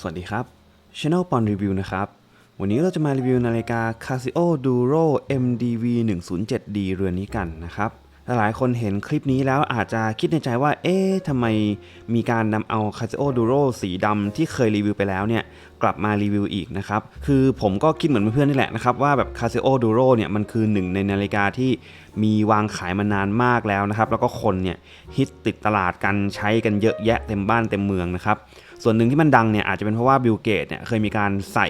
สวัสดีครับ Channel ปอนรีวิวนะครับ วันนี้เราจะมารีวิวนาฬิกา Casio Duro MDV 107D เรือนนี้กันนะครับ หลายคนเห็นคลิปนี้แล้วอาจจะคิดในใจว่า เอ๊ะทำไมมีการนำเอา Casio Duro สีดำที่เคยรีวิวไปแล้วเนี่ย กลับมารีวิวอีกนะครับ คือผมก็คิดเหมือนเพื่อนๆนี่แหละนะครับ ว่าแบบ Casio Duro เนี่ย มันคือหนึ่งในนาฬิกาที่มีวางขายมานานมากแล้วนะครับ แล้วก็คนเนี่ยฮิตติดตลาดกันใช้กันเยอะแยะเต็มบ้านเต็มเมืองนะครับส่วนหนึ่งที่มันดังเนี่ยอาจจะเป็นเพราะว่าบิลเกตเนี่ยเคยมีการใส่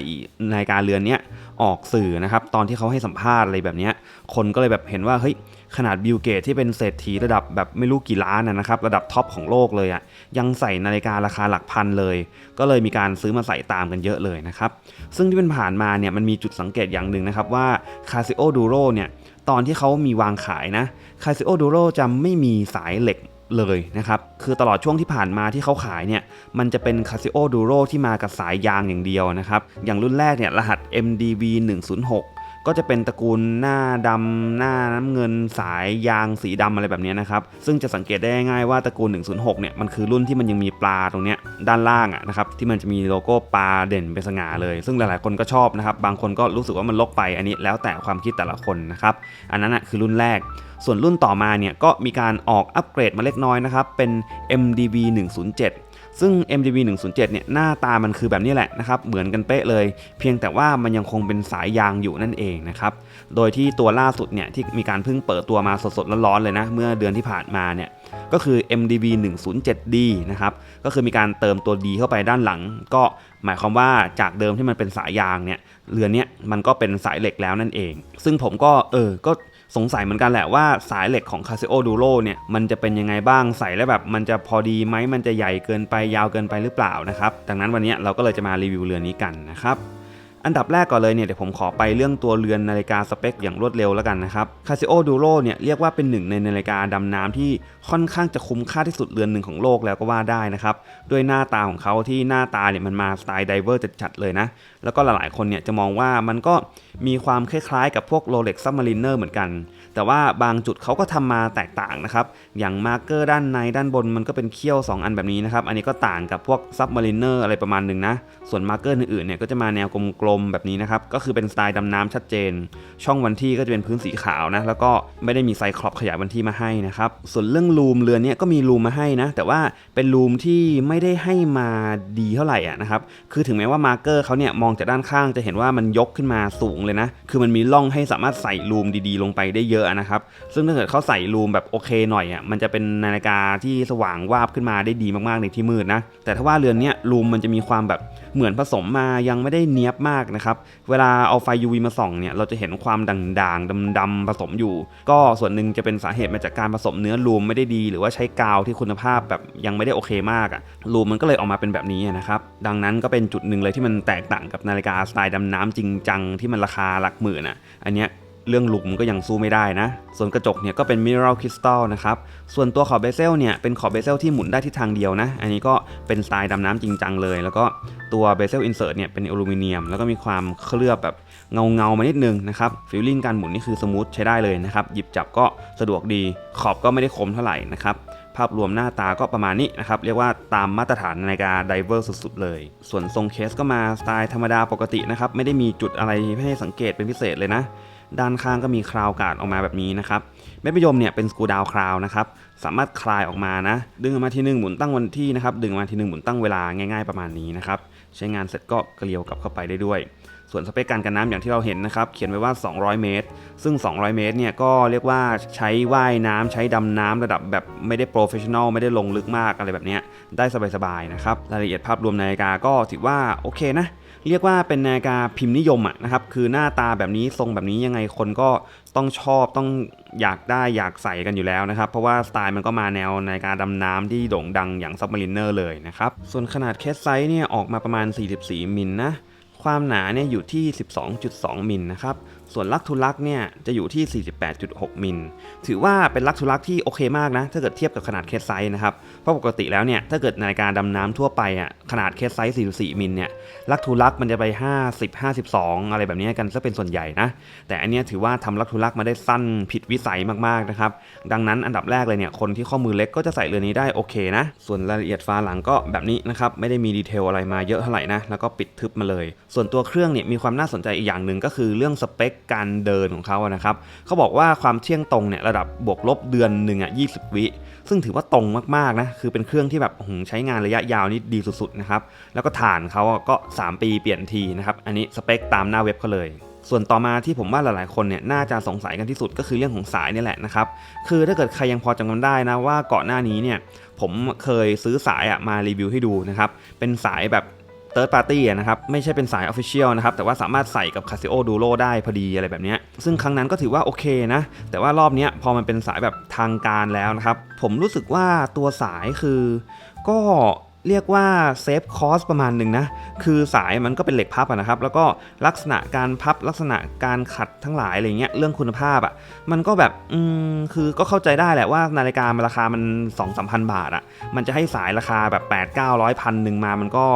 นาฬิกาเรือนเนี้ยออกสื่อนะครับตอนที่เขาให้สัมภาษณ์อะไรแบบนี้คนก็เลยแบบเห็นว่าเฮ้ยขนาดบิลเกตที่เป็นเศรษฐีระดับแบบไม่รู้กี่ล้านนะครับระดับท็อปของโลกเลยอะ่ะยังใส่นาฬิการาคาหลักพันเลย ก็เลยมีการซื้อมาใส่ตามกันเยอะเลยนะครับซึ่งที่เป็นผ่านมาเนี่ยมันมีจุดสังเกตอย่างหนึ่งนะครับว่า Casio Duro เนี่ยตอนที่เขามีวางขายนะ Casio Duro จะไม่มีสายเหล็กเลยนะครับ คือตลอดช่วงที่ผ่านมาที่เขาขายเนี่ย มันจะเป็น Casio Duro ที่มากับสายยางอย่างเดียวนะครับ อย่างรุ่นแรกเนี่ยรหัส MDV 106 ก็จะเป็นตระกูลหน้าดำหน้าน้ำเงินสายยางสีดำอะไรแบบนี้นะครับ ซึ่งจะสังเกตได้ง่ายว่าตระกูล 106 เนี่ยมันคือรุ่นที่มันยังมีปลาตรงเนี้ยด้านล่างอะนะครับที่มันจะมีโลโก้ปลาเด่นเป็นสง่าเลย ซึ่งหลายๆคนก็ชอบนะครับ บางคนก็รู้สึกว่ามันลกไปอันนี้แล้วแต่ความคิดแต่ละคนนะครับ อันนั้นอะคือรุ่นแรกส่วนรุ่นต่อมาเนี่ยก็มีการออกอัปเกรดมาเล็กน้อยนะครับ เป็น MDV 107 ซึ่ง MDV 107เนี่ยหน้าตามันคือแบบนี้แหละนะครับ เหมือนกันเป๊ะเลย เพียงแต่ว่ามันยังคงเป็นสายยางอยู่นั่นเองนะครับ โดยที่ตัวล่าสุดเนี่ยที่มีการเพิ่งเปิดตัวมาสดๆร้อนๆเลยนะ เมื่อเดือนที่ผ่านมาเนี่ยก็คือ MDV 107D นะครับ ก็คือมีการเติมตัว D เข้าไปด้านหลัง ก็หมายความว่าจากเดิมที่มันเป็นสายยางเนี่ย เรือนเนี้ยมันก็เป็นสายเหล็กแล้วนั่นเอง ซึ่งผมก็เออ ก็ สงสัยเหมือนกันแหละว่าสายเหล็กของ Casio Duro เนี่ยมันจะเป็นยังไงบ้างใส่แล้วแบบมันจะพอดีไหมมันจะใหญ่เกินไปยาวเกินไปหรือเปล่านะครับดังนั้นวันนี้เราก็เลยจะมารีวิวเรือนนี้กันนะครับ อันดับแรกก่อนเลยเนี่ยเดี๋ยวผมขอไปเรื่องตัวเรือนนาฬิกาสเปคอย่างรวดเร็วแล้วกันนะครับ Casio Duro เนี่ยเรียกว่าเป็นหนึ่งในนาฬิกาดำน้ำที่ค่อนข้างจะคุ้มค่าที่สุดเรือนหนึ่งของโลกแล้วก็ว่าได้นะครับด้วยหน้าตาของเขาที่หน้าตาเนี่ยมันมาสไตล์ไดเวอร์จัดๆเลยนะแล้วก็หลายๆคนเนี่ยจะมองว่ามันก็มีความคล้ายๆกับพวก Rolex Submariner เหมือนกัน แต่ว่าบางจุดเขาก็ทำมาแตกต่างนะครับ อย่างมาร์กเกอร์ด้านในด้านบนมันก็เป็นเขี้ยว 2 อันแบบนี้นะครับ อันนี้ก็ต่างกับพวก Submariner อะไรประมาณหนึ่งนะ ส่วนมาร์กเกอร์อื่นๆเนี่ยก็จะมาแนวกลมๆแบบนี้นะครับ ก็คือเป็นสไตล์ดำน้ำชัดเจน ช่องวันที่ก็จะเป็นพื้นสีขาวนะ แล้วก็ไม่ได้มีไซคลอปขยายวันที่มาให้นะครับ ส่วนเรื่องรูมเรือนเนี่ยก็มีรูมมาให้นะ แต่ว่าเป็นรูมที่ไม่ได้ให้มาดีเท่าไหร่อะนะครับ คือถึงแม้ว่ามาร์กเกอร์เขาเนี่ยมองจากด้านข้างจะเห็นว่ามันยกขึ้นมาสูงเลยนะ คือมันมีร่องให้สามารถใส่รูมดีๆ ลงไปได้เยอะนะครับ ซึ่งถ้าเกิดเขาใส่รูมแบบโอเคหน่อยอะมันจะเป็นนาฬิกาที่สว่างวาบขึ้นมาได้ดีมากๆในที่มืดนะ แต่ถ้าว่าเรือนเนี้ยรูมมันจะมีความแบบเหมือนผสมมายังไม่ได้เนียบมากนะครับ เวลาเอาไฟ UV มาส่องเนี่ยเราจะเห็นความด่างๆดำๆผสมอยู่ ก็ส่วนหนึ่งจะเป็นสาเหตุมาจากการผสมเนื้อรูมไม่ได้ดี หรือว่าใช้กาวที่คุณภาพแบบยังไม่ได้โอเคมากอะรูมมันก็เลยออกมาเป็นแบบนี้นะครับดังนั้นก็เป็นจุดหนึ่งเลยที่มันแตกต่างกับนาฬิกาสไตล์ดำน้ำจริงจังที่มันราคาหลักหมื่นอะอันเนี้ย เรื่องลุกมันก็ยังสู้ไม่ได้นะ ส่วนกระจกเนี่ยก็เป็น Mineral Crystal นะครับ ส่วนตัวขอบเบเซลเนี่ยเป็นขอบเบเซลที่หมุนได้ที่ทางเดียวนะ อันนี้ก็เป็นสไตล์ดำน้ำจริงจังเลย แล้วก็ตัวเบเซลอินเสิร์ตเนี่ยเป็นอลูมิเนียม แล้วก็มีความเคลือบแบบเงาเงามานิดนึงนะครับฟิลลิ่งการหมุนนี่คือสมูทใช้ได้เลยนะครับ หยิบจับก็สะดวกดี ขอบก็ไม่ได้คมเท่าไหร่นะครับภาพรวมหน้าตาก็ประมาณนี้นะครับ เรียกว่าตามมาตรฐานนาฬิกาไดเวอร์สุดๆ เลย ส่วนทรงเคสก็มาสไตล์ธรรมดาปกตินะครับ ไม่ได้มีจุดอะไรให้สังเกตเป็นพิเศษเลยนะ ด้านข้างก็มีคราวการ์ดออกมาแบบนี้นะครับเม็ดมะยมเนี่ยเป็นสกูดาวคราวนะครับสามารถคลายออกมานะดึงออกมาทีหนึ่งหมุนตั้งวันที่นะครับดึงออกมาทีหนึ่งหมุนตั้งเวลาง่าย ๆประมาณนี้นะครับใช้งานเสร็จก็เกลียวกลับเข้าไปได้ด้วย ส่วนสเปคการกันน้ำอย่างที่เราเห็นนะครับเขียนไว้ว่า 200 เมตร ซึ่ง 200 เมตรเนี่ยก็เรียกว่าใช้ว่ายน้ำใช้ดำน้ำระดับแบบไม่ได้โปรเฟชชั่นอลไม่ได้ลงลึกมากอะไรแบบนี้ได้สบายๆนะครับรายละเอียดภาพรวมนาฬิกาก็ถือว่าโอเคนะ เรียกว่าเป็นนาฬิกาพิมพ์นิยมอะนะครับคือหน้าตาแบบนี้ทรงแบบนี้ยังไงคนก็ต้องชอบต้องอยากได้อยากใส่กันอยู่แล้วนะครับ เพราะว่าสไตล์มันก็มาแนวนาฬิกาดำน้ำที่โด่งดังอย่างซับมารินเนอร์เลยนะครับส่วนขนาดเคสไซส์เนี่ยออกมาประมาณ 44มิลนะความหนาเนี่ยอยู่ที่ 12.2มิลนะครับ ส่วนลักทุลักเนี่ยจะอยู่ที่ 48.6 มิล ถือว่าเป็นลักทุลักที่โอเคมากนะ ถ้าเกิดเทียบกับขนาดเคสไซส์นะครับ เพราะปกติแล้วเนี่ยถ้าเกิดนาฬิกาดำน้ำทั่วไปอะขนาดเคสไซส์ 44 มิลเนี่ยลักทุลักมันจะไป 50 52 อะไรแบบนี้กันซะเป็นส่วนใหญ่นะ แต่อันนี้ถือว่าทำลักทุลักมาได้สั้นผิดวิสัยมากๆนะครับ ดังนั้นอันดับแรกเลยเนี่ยคนที่ข้อมือเล็กก็จะใส่เรือนี้ได้โอเคนะ ส่วนรายละเอียดฝาหลังก็แบบนี้นะครับไม่ได้มีดีเทลอะไรมาเยอะเท่าไหร่นะแล้วก็ปิดทึบมาเลย ส่วนตัวเครื่องเนี่ยมีความน่าสนใจอีกอย่างหนึ่งก็คือเรื่องสเปคการเดินของเขาอะนะครับ เขาบอกว่าความเที่ยงตรงเนี่ยระดับบวกลบเดือนหนึ่งอะ20วิ ซึ่งถือว่าตรงมากๆนะคือเป็นเครื่องที่แบบหืมใช้งานระยะยาวนี่ดีสุดๆนะครับแล้วก็ฐานเขาก็ 3 ปีเปลี่ยนทีนะครับอันนี้สเปคตามหน้าเว็บเขาเลยส่วนต่อมาที่ผมว่าหลายๆคนเนี่ยน่าจะสงสัยกันที่สุดก็คือเรื่องของสายนี่แหละนะครับ คือถ้าเกิดใครยังพอจำกันได้นะว่าก่อนหน้านี้เนี่ยผมเคยซื้อสายอะมารีวิวให้ดูนะครับ เป็นสายแบบ Third Party อะนะครับไม่ใช่เป็นสาย Official นะครับแต่ว่าสามารถใส่กับ Casio Duo ได้พอดีอะไรแบบนี้ซึ่งครั้งนั้นก็ถือว่าโอเคนะ แต่ว่ารอบนี้พอมันเป็นสายแบบทางการแล้วนะครับ ผมรู้สึกว่าตัวสายคือก็ เรียกว่าเซฟคอสประมาณหนึ่งนะ คือสายมันก็เป็นเหล็กพับนะครับ แล้วก็ลักษณะการพับลักษณะการขัดทั้งหลายอะไรเงี้ย เรื่องคุณภาพอะมันก็แบบ อืม คือก็เข้าใจได้แหละว่านาฬิกามันราคามัน2 3 0 0 0บาทอะมันจะให้สายราคาแบบ 8 9 0 0พันหนึ่งมา มันก็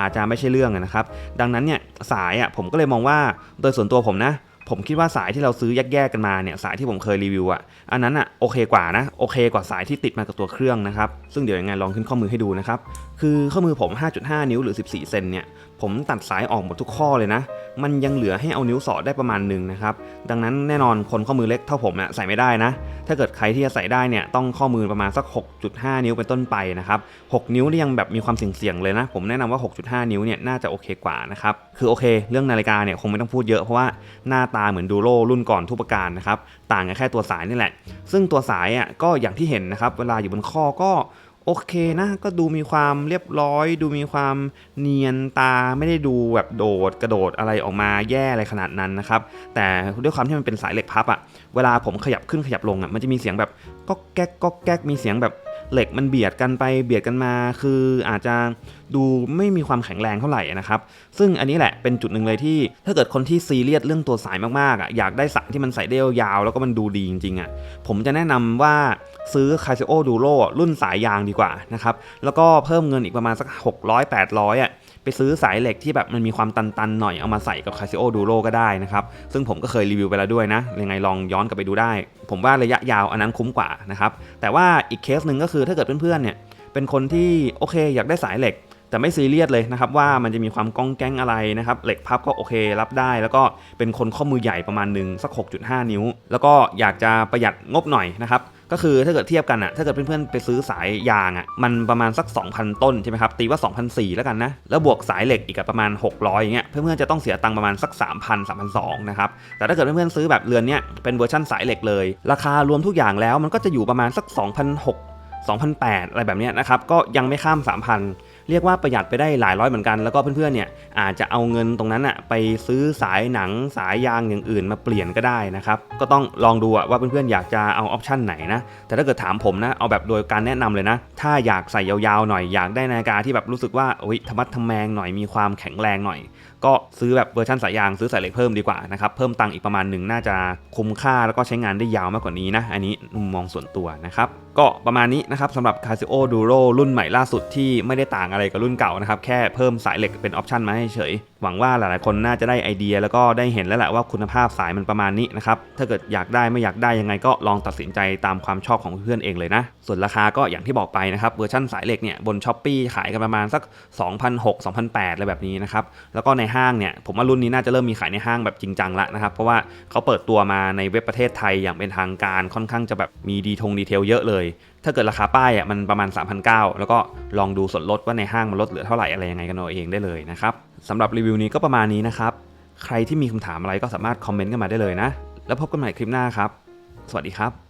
อาจจะไม่ใช่เรื่องนะครับ ดังนั้นเนี่ยสายอะผมก็เลยมองว่า โดยส่วนตัวผมนะ ผมคิดว่าสายที่เราซื้อแยกๆกันมาเนี่ยสายที่ผมเคยรีวิวอะอันนั้นอะโอเคกว่านะโอเคกว่าสายที่ติดมากับตัวเครื่องนะครับซึ่งเดี๋ยวยังไงลองขึ้นข้อมือให้ดูนะครับคือข้อมือผม 5.5 นิ้วหรือ 14 เซนเนี่ย ผมตัดสายออกหมดทุกข้อเลยนะ มันยังเหลือให้เอานิ้วสอดได้ประมาณหนึ่งนะครับ ดังนั้นแน่นอนคนข้อมือเล็กเท่าผมน่ะใส่ไม่ได้นะ ถ้าเกิดใครที่จะใส่ได้เนี่ยต้องข้อมือประมาณสัก 6.5 นิ้วเป็นต้นไปนะครับ 6 นิ้วนี่ยังแบบมีความเสี่ยงๆเลยนะ ผมแนะนำว่า 6.5 นิ้วเนี่ยน่าจะโอเคกว่านะครับ คือโอเค เรื่องนาฬิกาเนี่ยคงไม่ต้องพูดเยอะเพราะว่าหน้าตาเหมือนดูโรรุ่นก่อนทุกประการนะครับ ต่างกันแค่ตัวสายนี่แหละ ซึ่งตัวสายอะก็อย่างที่เห็นนะครับ เวลาอยู่บนข้อก็ โอเคนะ ก็ดูมีความเรียบร้อย ดูมีความเนียนตาไม่ได้ดูแบบโดดกระโดดอะไรออกมาแย่อะไรขนาดนั้นนะครับ แต่ด้วยความที่มันเป็นสายเหล็กพับอะเวลาผมขยับขึ้นขยับลงอะมันจะมีเสียงแบบก็แก๊กก็แก๊กมีเสียงแบบ เหล็กมันเบียดกันไปเบียดกันมา คืออาจจะดูไม่มีความแข็งแรงเท่าไหร่นะครับ ซึ่งอันนี้แหละเป็นจุดหนึ่งเลยที่ ถ้าเกิดคนที่ซีเรียสเรื่องตัวสายมากๆอะอยากได้สายที่มันใส่ได้ยาวแล้วก็มันดูดีจริงๆอะผมจะแนะนำว่าซื้อคาซิโอดูโรรุ่นสายยางดีกว่านะครับแล้วก็เพิ่มเงินอีกประมาณสัก 600 800อะ ไปซื้อสายเหล็กที่แบบมันมีความตันๆหน่อยเอามาใส่กับ Casio Duro ก็ได้นะครับ ซึ่งผมก็เคยรีวิวไปแล้วด้วยนะยังไงลองย้อนกลับไปดูได้ ผมว่าระยะยาวอันนั้นคุ้มกว่านะครับแต่ว่าอีกเคสหนึ่งก็คือถ้าเกิดเพื่อนๆเนี่ยเป็นคนที่โอเคอยากได้สายเหล็กแต่ไม่ซีเรียสเลยนะครับว่ามันจะมีความก้องแก้งอะไรนะครับเหล็กพับก็โอเครับได้ แล้วก็เป็นคนข้อมือใหญ่ประมาณหนึ่งสัก 6.5 นิ้ว แล้วก็อยากจะประหยัดงบหน่อยนะครับ ก็คือถ้าเกิดเทียบกันอะถ้าเกิดเพื่อนๆไปซื้อสายยางอะมันประมาณสัก 2,000 ต้นใช่ไหมครับตีว่า 2,004แล้วกันนะแล้วบวกสายเหล็กอีกประมาณ 600อย่างเงี้ยเพื่อนๆจะต้องเสียตังค์ประมาณสัก 3,000 3,200นะครับแต่ถ้าเกิดเพื่อนๆซื้อแบบเรือนเนี้ยเป็นเวอร์ชันสายเหล็กเลย ราคารวมทุกอย่างแล้วมันก็จะอยู่ประมาณสัก2,006 2,008อะไรแบบเนี้ยนะครับก็ยังไม่ข้าม 3,000 เรียกว่าประหยัดไปได้หลายร้อยเหมือนกัน แล้วก็เพื่อนๆเนี่ยอาจจะเอาเงินตรงนั้นอะไปซื้อสายหนังสายยางอย่างอื่นมาเปลี่ยนก็ได้นะครับก็ต้องลองดูว่าเพื่อนๆอยากจะเอาออปชันไหนนะแต่ถ้าเกิดถามผมนะเอาแบบโดยการแนะนำเลยนะ ถ้าอยากใส่ยาวๆหน่อยอยากได้นาฬิกาที่แบบรู้สึกว่าโอ้ยธรรมัดทำแมงหน่อยมีความแข็งแรงหน่อยก็ซื้อแบบเวอร์ชันสายยางซื้อสายเหล็กเพิ่มดีกว่านะครับเพิ่มตังค์อีกประมาณหนึ่งน่าจะคุ้มค่าแล้วก็ใช้งานได้ยาวมากกว่านี้นะอันนี้มุมมองส่วนตัวนะครับก็ประมาณนี้นะครับสำหรับ Casio Duro รุ่นใหม่ล่าสุดที่ไม่ได้ต่างอะไรกับรุ่นเก่านะครับแค่เพิ่มสายเหล็กเป็นออปชันมาให้เฉย หวังว่าหลายๆคนน่าจะได้ไอเดีย แล้วก็ได้เห็นแล้วแหละว่าคุณภาพสายมันประมาณนี้นะครับถ้าเกิดอยากได้ไม่อยากได้ยังไงก็ลองตัดสินใจตามความชอบของเพื่อนเองเลยนะ ส่วนราคาก็อย่างที่บอกไปนะครับเวอร์ชันสายเหล็กเนี่ยบน s h อ p e e ขายกันประมาณสัก 2,600 2,800อะไรแบบนี้นะครับแล้วก็ในห้างเนี่ยผมว่ารุ่นนี้น่าจะเริ่มมีขายในห้างแบบจริงจังละนะครับเพราะว่าเขาเปิดตัวมาในเว็บประเทศไทยอย่างเป็นทางการค่อนข้างจะแบบมีดีทงดีเทลเยอะเลย ถ้าเกิดราคาป้ายอะมันประมาณ 3,900 แล้วก็ลองดูส่วนลดว่าในห้างมันลดเหลือเท่าไหร่อะไรยังไงกันเอาเองได้เลยนะครับสำหรับรีวิวนี้ก็ประมาณนี้นะครับใครที่มีคำถามอะไรก็สามารถคอมเมนต์กันมาได้เลยนะ แล้วพบกันใหม่คลิปหน้าครับ สวัสดีครับ